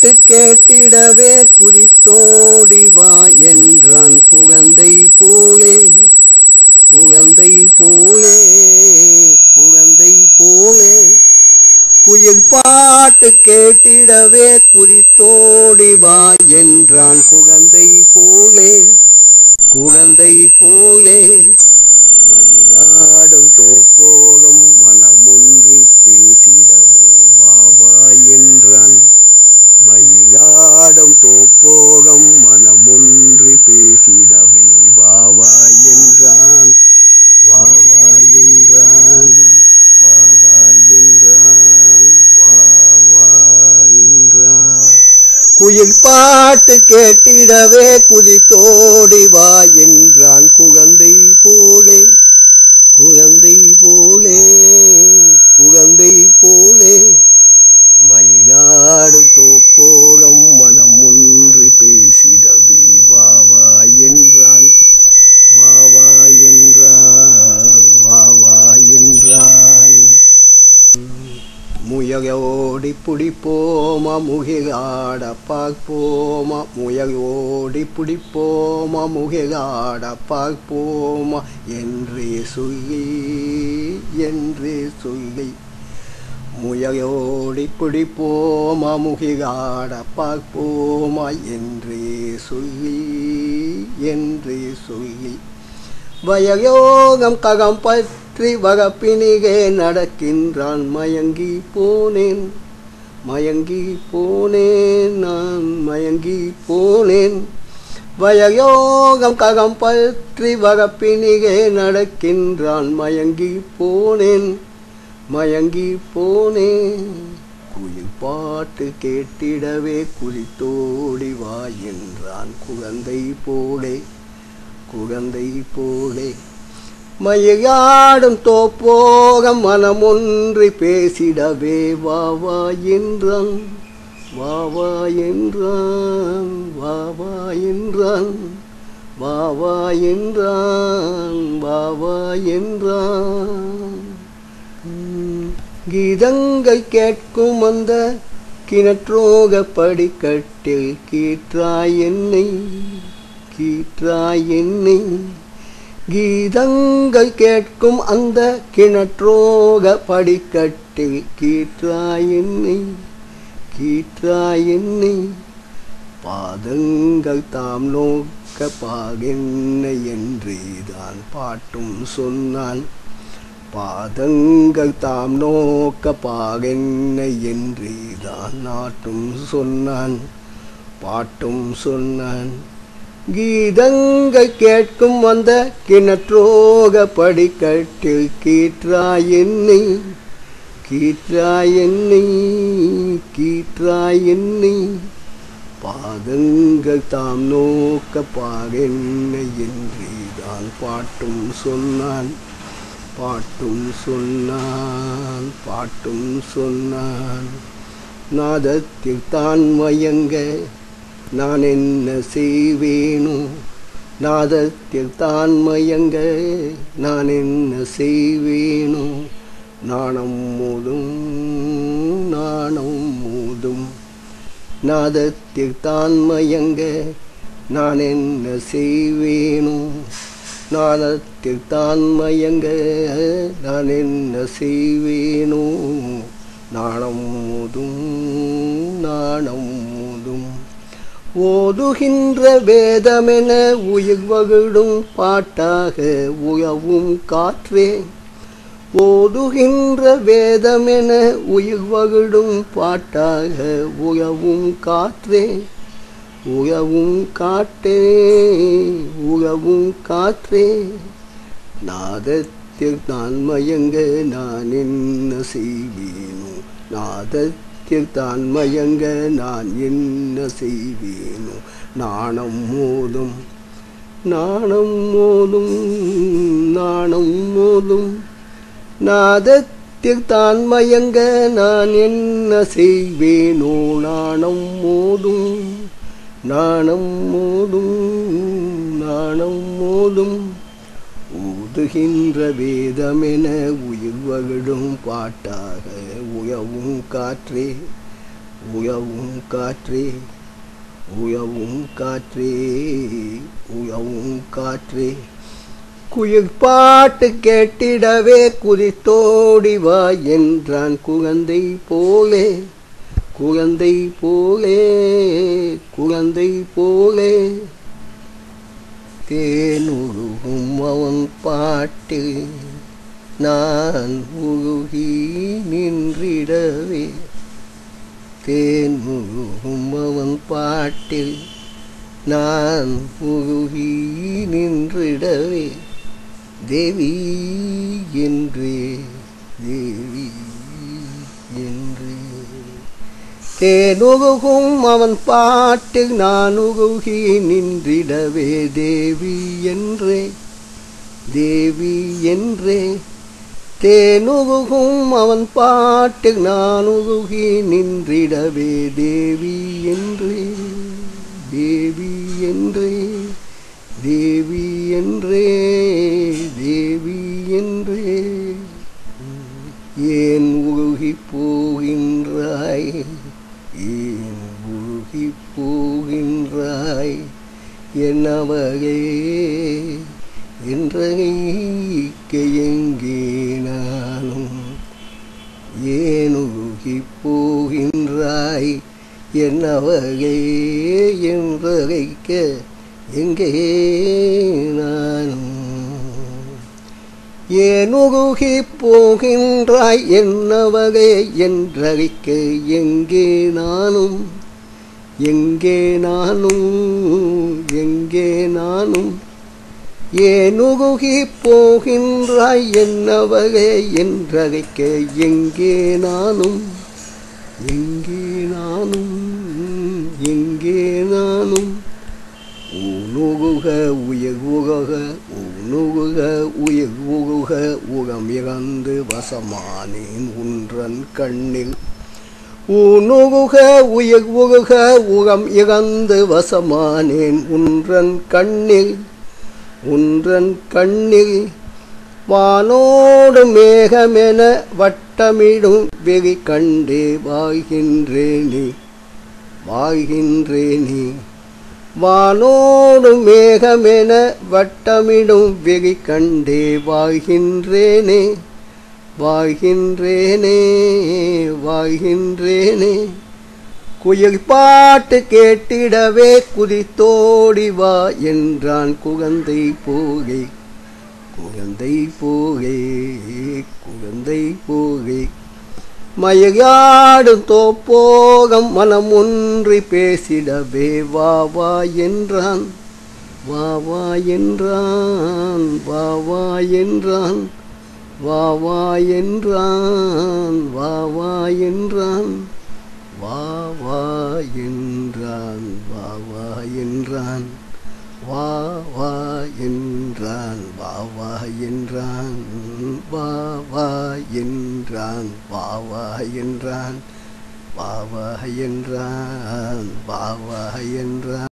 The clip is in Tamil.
பாட்டு கேட்டிடவே குறித்தோடி வா என்றான் குழந்தை போலே. குழந்தை போலே குழந்தை போலே. குயில் பாட்டு கேட்டிடவே குறித்தோடி வா என்றான் குழந்தை போலே. குழந்தை விளையாடும் தோப்போகம் மனமொன்றி பேசிடவே. வாவா என்றான். வாவா என்றான். வாவா என்றான். வாவா என்றான். குயில் பாட்டு கேட்டிடவே குதித்தோடி வா என்றான். குழந்தை போலே குழந்தை போலே குழந்தை போலே மயிலாடு தோப்போகம் மனமொன்றி பேசிடவே வா வா என்றான் வா வா என்றான் வா வா என்றான் முயகோடி பிடிப்போமா முகிலாட பார்ப்போம முயகோடி பிடிப்போமா முகிலாட பார்ப்போம என்றே சொல்லி என்றே சொல்லி. முயகோடி பிடிப்போம முகிலாட பார்ப்போமா என்றே சொல்லி என்றே சொல்லி. வயயோகம் ககம் பத்து பற்றி வகப்பினிகே நடக்கின்றான். மயங்கி போனேன். மயங்கி போனேன். நான் மயங்கி போனேன். வயயோகம் ககம் பற்றி வகப்பினிகே நடக்கின்றான். மயங்கி போனேன். மயங்கி போனேன். குயில் பாட்டு கேட்டிடவே குறித்தோடி வா என்றான். குழந்தை போலே குழந்தை போலே. மயையாடும் தோப்போகம் மனமொன்றி பேசிடவே வாவா என்றான். வாவா என்றான். வாவா என்றான். வாவா என்றான். வாவா என்றான். கீதங்கள் கேட்கும் அந்த கிணற்றோக படிக்கட்டில் கீற்றாய் என்னை கீற்றாய் என்னை. கீதங்கள் கேட்கும் அந்த கிணற்றோக படிக்கட்டில் கீற்றாய் என்னை பாதங்கள் தாம் நோக்க பாகென்னை என்றேதான் பாட்டும் சொன்னான் பாதங்கள் தாம் நோக்க பாகென்னை என்றேதான் நாட்டும் சொன்னான் பாட்டும் சொன்னான் கீதங்க கேட்கும் வந்த கிணற்றோக படிக்கட்டில் கீற்றாய் என்னை கீற்றாய் என்னை கீற்றாய் என்னை. பாதங்கள் தாம் நோக்க பாகென்னை என்றேதான் பாட்டும் சொன்னான் பாட்டும் சொன்னான் பாட்டும் சொன்னான். நாதத்தில் தான் மயங்க நான் என்ன செய்வேனோ நாதத்தில் தான் மயங்க நான் என்ன செய்வேனோ நாணம் மூதும் நாணம் மூதும். நாதத்தில் தான் மயங்க நான் என்ன செய்வேனோ நாதத்தில் தான் மயங்க நான் என்ன செய்வேனோ நாணம் மூதும் நாணம் மூதும். ஓதுகின்ற வேதமென உயிர் வகிடும் பாட்டாக உயவும் காற்றே. ஓதுகின்ற வேதமென உயிர் வகிடும் பாட்டாக உயவும் காற்றே. உயவும் காட்டே உயவும் காற்றே. நாதத்தில் நான் மயங்க நான் என்ன செய்வேனோ நாதத்தில் தான் மயங்க நான் என்ன செய்வேனோ? நாணம் மோதும் நாணம் மோதும் நாணம் மோதும். நாதத்தில் தான் மயங்க நான் என்ன செய்வேனோ? நாணம் மோதும் நாணம் மோதும் நாணம் மோதும். ஊதுகின்ற வேதமென உயிர் வகிடும் பாட்டாக உயவும் காற்றே உயவும் காற்றே உயவும் காற்றே உயவும் காற்றே. குயில் பாட்டு கேட்டிடவே குதித்தோடி வா என்றான் குழந்தை போலே குழந்தை போலே குழந்தை போலே. தேனுருகும் அவன் பாட்டு. நான் உழுகி நின்றிடவே. தேன் தேனுருகும் அவன் பாட்டில் நான் உருகி நின்றிடவே. தேவி என்றே தேவி என்றே. தேனுருகும் அவன் பாட்டு நான் நின்றிடவே தேவி என்றே தேவி என்றே. தேனுருகும் அவன் பாட்டு நான் நின்றிடவே தேவி என்றே தேவி என்றே தேவி என்றே தேவி என்றே. ஏன் உருகி போகின்றாய்? நோக்கி போகின்றாய். என் அவகையே என்றகையெங்கே நானும்? ஏனுகி போகின்றாய்? என் அவகையே என்றகைக்க எங்கே நானும்? ஏனுகுகி போகின்றாய்? என்ன வகை என்றழைக்க எங்கே நானும்? எங்கே நானும் எங்கே நானும்? ஏனுகுகி போகின்றாய் என்னவகை என்றழைக்க எங்கே நானும்? எங்கே நானும் எங்கே நானும்? உணுகுக உயர்வுக உணுகுக உயர்வுக உகம் இறந்து வசமானேன் உன்றன் கண்ணில். உணுகுக உயர்வுக உகம் இறந்து வசமானேன் உன்றன் கண்ணில். உன்றன் கண்ணில் வானோடு மேகமென வட்டமிடும் வெறி கண்டே வாழ்கின்றேனே. வாழ்கின்றேனே. வானோடு மேகமென வட்டமிடும் வெறி கண்டே வாழ்கின்றேனே. வாழ்கின்றேனே வாழ்கின்றேனே. குயில் பாட்டு கேட்டிடவே குதித்தோடி வா என்றான் குழந்தை போகை. குழந்தை போகை குழந்தை போகை. மயகாடும் தோப்போகம் மனம் ஒன்றி பேசிடவே வா வா என்றான். வா வா என்றான் வா வா என்றான். வா வா என்றான் வா வா என்றான் வா வா என்றான் வா வா என்றான் வா வா என்றான் வா வா என்றான் வா வா என்றான் வா வா என்றான் வா வா என்றான் வா வா என்றான்